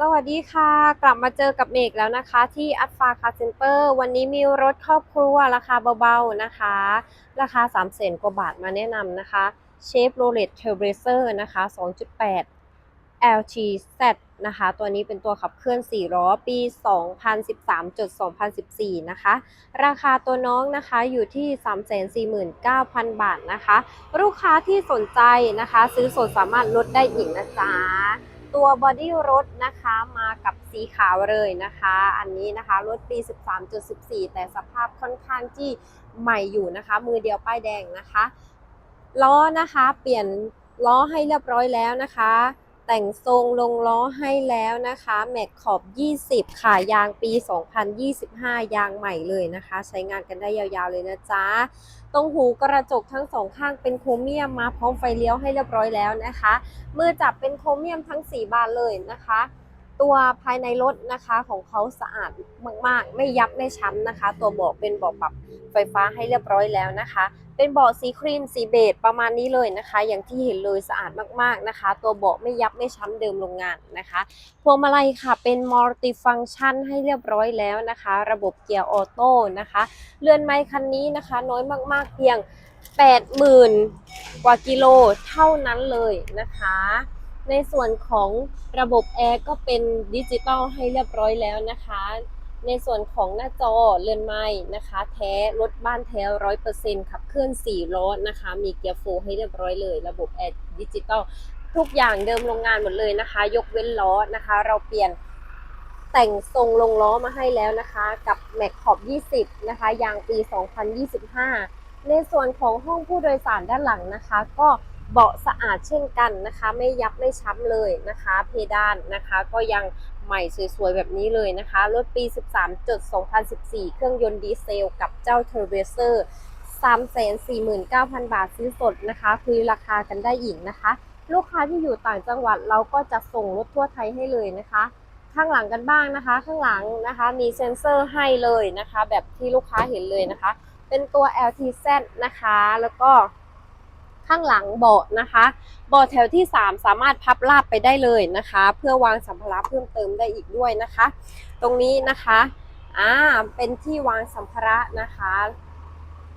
สวัสดีค่ะ กลับมาเจอกับเมกแล้วนะคะที่อั f ฟาคาเซ็นเตอร์วันนี้มีรถครอบครัวราคาเบาๆนะคะ ราคา3 0 0 0 0กว่าบาทมาแนะนำนะคะเชฟโรเลตเทอร์เบเซอร์นะคะ 2.8 LTZ นะคะ ตัวนี้เป็นตัวขับเคลื่อน 4 ล้อ ปี 2013-2014 นะคะ ราคาตัวน้องนะคะอยู่ที่ 349,000 บาทนะคะ ลูกค้าที่สนใจนะคะ ซื้อสดสามารถลดได้อีกนะจ๊ะ ตัวบอดี้รถนะคะมากับสีขาวเลยนะคะ อันนี้นะคะรถปี 13.14 แต่สภาพค่อนข้างที่ใหม่อยู่นะคะ มือเดียวป้ายแดงนะคะล้อนะคะ เปลี่ยนล้อให้เรียบร้อยแล้วนะคะ แต่งทรงลงล้อให้แล้วนะคะ แม็กขอบ 20 ค่ะ ยางปี 2025 ยางใหม่เลยนะคะ ใช้งานกันได้ยาวๆเลยนะจ๊ะ ตรงหูกระจกทั้งสองข้างเป็นโครเมียมมาพร้อมไฟเลี้ยวให้เรียบร้อยแล้วนะคะ มือจับเป็นโครเมียมทั้ง 4 บานเลยนะคะ ตัวภายในรถนะคะของเขาสะอาดมากๆ ไม่ยับไม่ช้ำนะคะ ตัวเบาะเป็นเบาะปรับไฟฟ้าให้เรียบร้อยแล้วนะคะ เป็นเบาะสีครีมสีเบจประมาณนี้เลยนะคะ อย่างที่เห็นเลยสะอาดมากๆนะคะ ตัวเบาะไม่ยับไม่ช้ำเดิมโรงงานนะคะพวงมาลัยค่ะเป็นมัลติฟังชันให้เรียบร้อยแล้วนะคะ ระบบเกียร์ออโต้นะคะเรือนไม้คันนี้นะคะ น้อยมากๆเพียง 80,000 กว่ากิโลเท่านั้นเลยนะคะ ในส่วนของระบบแอร์ก็เป็นดิจิตอลให้เรียบร้อยแล้วนะคะ ในส่วนของหน้าจอเรือนไม้นะคะ แท้รถบ้านแท้ร้อยเปอร์เซ็นต์ขับเคลื่อน4ล้อนะคะ มีเกียร์โฟร์ให้เรียบร้อยเลย ระบบแอร์ดิจิตอลทุกอย่างเดิมโรงงานหมดเลยนะคะ ยกเว้นล้อนะคะ เราเปลี่ยนแต่งทรงลงล้อมาให้แล้วนะคะ กับแม็กขอบ 20 นะคะยางปี 2025 ในส่วนของห้องผู้โดยสารด้านหลังนะคะ ก็ เบาะสะอาดเช่นกันนะคะ ไม่ยับไม่ช้ำเลยนะคะ เพดานนะคะก็ยังใหม่สวยๆ แบบนี้เลยนะคะ รถปี 13.2014 เครื่องยนต์ดีเซลกับเจ้าเทอร์เบเซอร์349,000 บาทซื้อสดนะคะคุยราคากันได้อีกนะคะ ลูกค้าที่อยู่ต่างจังหวัดเราก็จะส่งรถทั่วไทยให้เลยนะคะ ข้างหลังกันบ้างนะคะ ข้างหลังนะคะมีเซ็นเซอร์ให้เลยนะคะ แบบที่ลูกค้าเห็นเลยนะคะ เป็นตัว LTZ นะคะแล้วก็ ข้างหลังเบาะนะคะเบาะแถวที่ 3 สามารถพับราบไปได้เลยนะคะ เพื่อวางสัมภาระเพิ่มเติมได้อีกด้วยนะคะ ตรงนี้นะคะอ่าเป็นที่วางสัมภาระนะคะ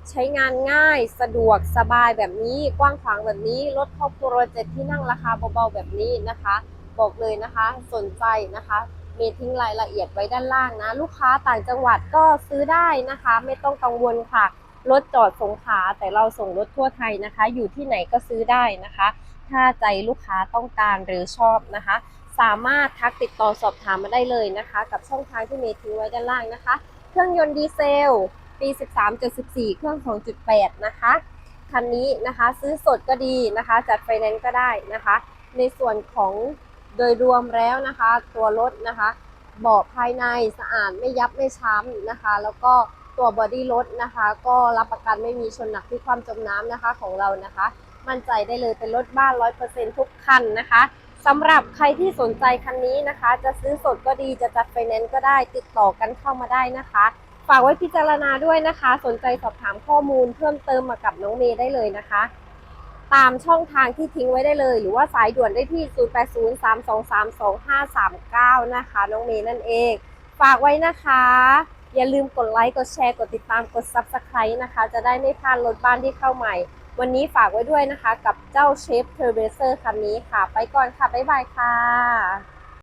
ใช้งานง่ายสะดวกสบายแบบนี้กว้างขวางแบบนี้รถครอบครัวเจ็ดที่นั่งราคาเบาๆแบบนี้นะคะ บอกเลยนะคะ สนใจนะคะมีทิ้งรายละเอียดไว้ด้านล่างนะ ลูกค้าต่างจังหวัดก็ซื้อได้นะคะ ไม่ต้องกังวลค่ะ รถจอดสงขาแต่เราส่งรถทั่วไทยนะคะ อยู่ที่ไหนก็ซื้อได้นะคะ ถ้าใจลูกค้าต้องการหรือชอบนะคะ สามารถทักติดต่อสอบถามมาได้เลยนะคะ กับช่องทางที่เมทิ้งไว้ด้านล่างนะคะ เครื่องยนต์ดีเซล ปี 13.14 เครื่อง 2.8 นะคะคันนี้นะคะซื้อสดก็ดีนะคะ จัดไฟแนนซ์ก็ได้นะคะ ในส่วนของโดยรวมแล้วนะคะ ตัวรถนะคะเบาะภายในสะอาดไม่ยับไม่ช้ำนะคะ แล้วก็ ตัวบอดี้รถนะคะ ก็รับประกันไม่มีชนหนักที่ความจมน้ำนะคะของเรานะคะ มั่นใจได้เลยเป็นรถบ้าน 100%ทุกคันนะคะสำหรับใครที่สนใจคันนี้นะคะ จะซื้อสดก็ดีจะจัดไฟแนนซ์ก็ได้ติดต่อกันเข้ามาได้นะคะ ฝากไว้พิจารณาด้วยนะคะ สนใจสอบถามข้อมูลเพิ่มเติมมากับน้องเมย์ได้เลยนะคะ ตามช่องทางที่ทิ้งไว้ได้เลย หรือว่าสายด่วนได้ที่ 0803232539 นะคะ น้องเมย์นั่นเอง ฝากไว้นะคะ อย่าลืมกดไลค์ กดแชร์ กดติดตาม กด Subscribe นะคะ จะได้ไม่พลาดรถบ้านที่เข้าใหม่ วันนี้ฝากไว้ด้วยนะคะ กับเจ้าเชฟเทอร์เบเซอร์คันนี้ค่ะ ไปก่อนค่ะ บ๊ายบายค่ะ